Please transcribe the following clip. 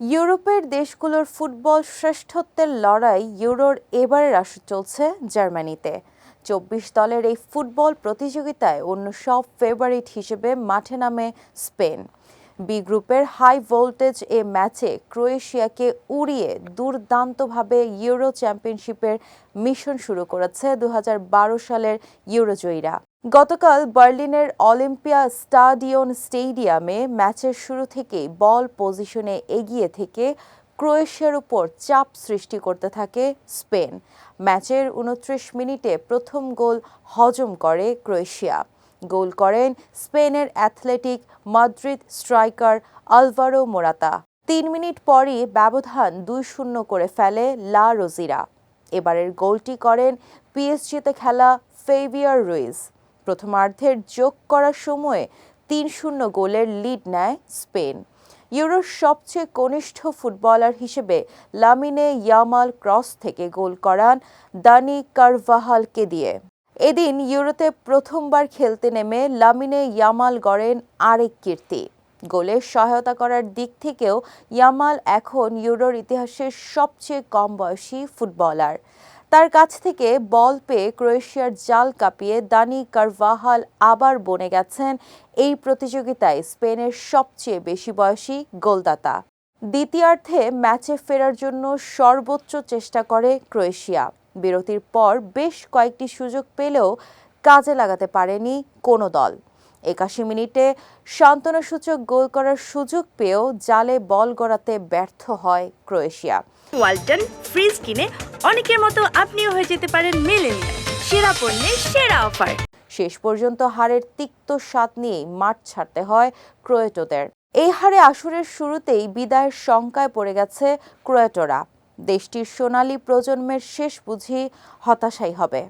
ইউরোপের দেশগুলোর ফুটবল শ্রেষ্ঠত্বের লড়াই ইউরোর এবারের আসর চলছে জার্মানিতে। চব্বিশ দলের এই ফুটবল প্রতিযোগিতায় অন্য সব ফেভারিট হিসেবে মাঠে নামে স্পেন। বি গ্রুপের হাই ভোল্টেজ এ ম্যাচে ক্রোয়েশিয়াকে উড়িয়ে দুর্দান্তভাবে ইউরো চ্যাম্পিয়নশিপের মিশন শুরু করেছে দু হাজার বারো সালের ইউরোজয়ীরা। গতকাল বার্লিনের অলিম্পিয়া স্টাডিয়ন স্টেডিয়ামে ম্যাচের শুরু থেকেই বল পজিশনে এগিয়ে থেকে ক্রোয়েশিয়ার উপর চাপ সৃষ্টি করতে থাকে স্পেন। ম্যাচের উনত্রিশ মিনিটে প্রথম গোল হজম করে ক্রোয়েশিয়া। গোল করেন স্পেনের Athletic Madrid striker Alvaro Morata. তিন মিনিট পরই ব্যবধান দুই শূন্য করে ফেলে লা রোজিরা। এবারের গোলটি করেন পিএসজিতে খেলা ফেভিয়ার রুইজ। প্রথমার্ধের যোগ করার সময়ে তিন শূন্য গোলের লিড নেয় স্পেন। ইউরোর সবচেয়ে কনিষ্ঠ ফুটবলার হিসেবে লামিনে ইয়ামাল ক্রস থেকে গোল করান দানি কারভাহালকে দিয়ে। এদিন ইউরোতে প্রথমবার খেলতে নেমে লামিনে ইয়ামাল গড়েন আরেক কীর্তি। গোলে সহায়তা করার দিক থেকেও ইয়ামাল এখন ইউরোর ইতিহাসের সবচেয়ে কম বয়সী ফুটবলার। তার কাছ থেকে বল পেয়ে ক্রোয়েশিয়ার জাল কাঁপিয়ে দানি কারভাহাল আবার বনে গেছেন। এই প্রতিযোগিতায় স্পেনের সবচেয়ে বেশি বয়সী গোলদাতা। দ্বিতীয়ার্ধে ম্যাচে ফেরার জন্য সর্বোচ্চ চেষ্টা করে ক্রোয়েশিয়া। বিরতির পর বেশ কয়েকটি সুযোগ পেলেও কাজে লাগাতে পারেনি কোনো দল। একাশি মিনিটে সান্ত্বনাসূচক গোল করার সুযোগ পেয়েও জালে বল গড়াতে ব্যর্থ হয় ক্রোয়েশিয়া। ওয়ালটন ফ্রিজ কিনে অনেকের মতো আপনিও হয়ে যেতে পারেন মেলেনিয়া সেরা পণ্যের সেরা অফার। শেষ পর্যন্ত হারের তিক্ত স্বাদ নিয়েই মাঠ ছাড়তে হয় ক্রোয়েটোদের। এই হারে আসরের শুরুতেই বিদায়ের শঙ্কায় পড়ে গেছে ক্রোয়েটোরা। দেশটির সোনালী প্রজন্মের শেষ বুঝি হতাশাই হবে।